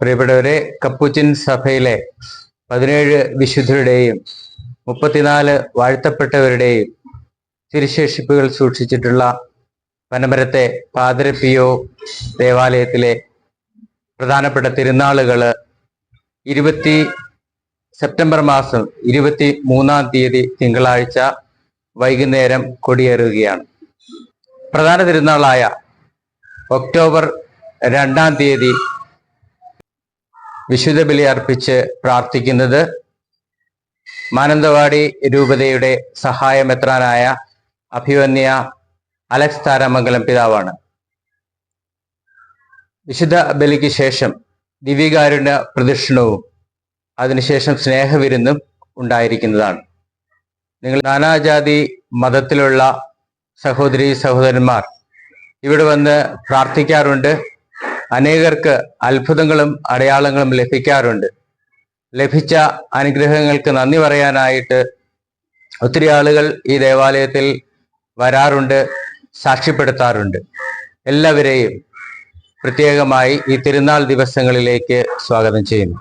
പ്രിയപ്പെട്ടവരെ കപ്പുച്ചിൻ സഭയിലെ പതിനേഴ് വിശുദ്ധരുടെയും മുപ്പത്തിനാല് വാഴ്ത്തപ്പെട്ടവരുടെയും തിരുശേഷിപ്പുകൾ സൂക്ഷിച്ചിട്ടുള്ള പനമരത്തെ പാതിരപ്പിയോ ദേവാലയത്തിലെ പ്രധാനപ്പെട്ട തിരുനാളുകൾ ഇരുപത്തി സെപ്റ്റംബർ മാസം ഇരുപത്തി മൂന്നാം തീയതി തിങ്കളാഴ്ച വൈകുന്നേരം കൊടിയേറുകയാണ്. പ്രധാന തിരുനാളായ ഒക്ടോബർ രണ്ടാം തീയതി വിശുദ്ധ ബലി അർപ്പിച്ച് പ്രാർത്ഥിക്കുന്നത് മാനന്തവാടി രൂപതയുടെ സഹായമെത്രാനായ അഭിവന്യ അലക്സ് താരാമംഗലം പിതാവാണ്. വിശുദ്ധ ബലിക്ക് ശേഷം ദിവ്യകാരുണ്യ പ്രദക്ഷിണവും അതിനുശേഷം സ്നേഹവിരുന്നും ഉണ്ടായിരിക്കുന്നതാണ്. നിങ്ങൾ നാനാജാതി മതത്തിലുള്ള സഹോദരി സഹോദരന്മാർ ഇവിടെ വന്ന് പ്രാർത്ഥിക്കാറുണ്ട്. അനേകർക്ക് അത്ഭുതങ്ങളും അടയാളങ്ങളും ലഭിക്കാറുണ്ട്. ലഭിച്ച അനുഗ്രഹങ്ങൾക്ക് നന്ദി പറയാനായിട്ട് ഒത്തിരി ആളുകൾ ഈ ദേവാലയത്തിൽ വരാറുണ്ട് സാക്ഷ്യപ്പെടുത്താറുണ്ട്. എല്ലാവരെയും പ്രത്യേകമായി ഈ തിരുനാൾ ദിവസങ്ങളിലേക്ക് സ്വാഗതം ചെയ്യുന്നു.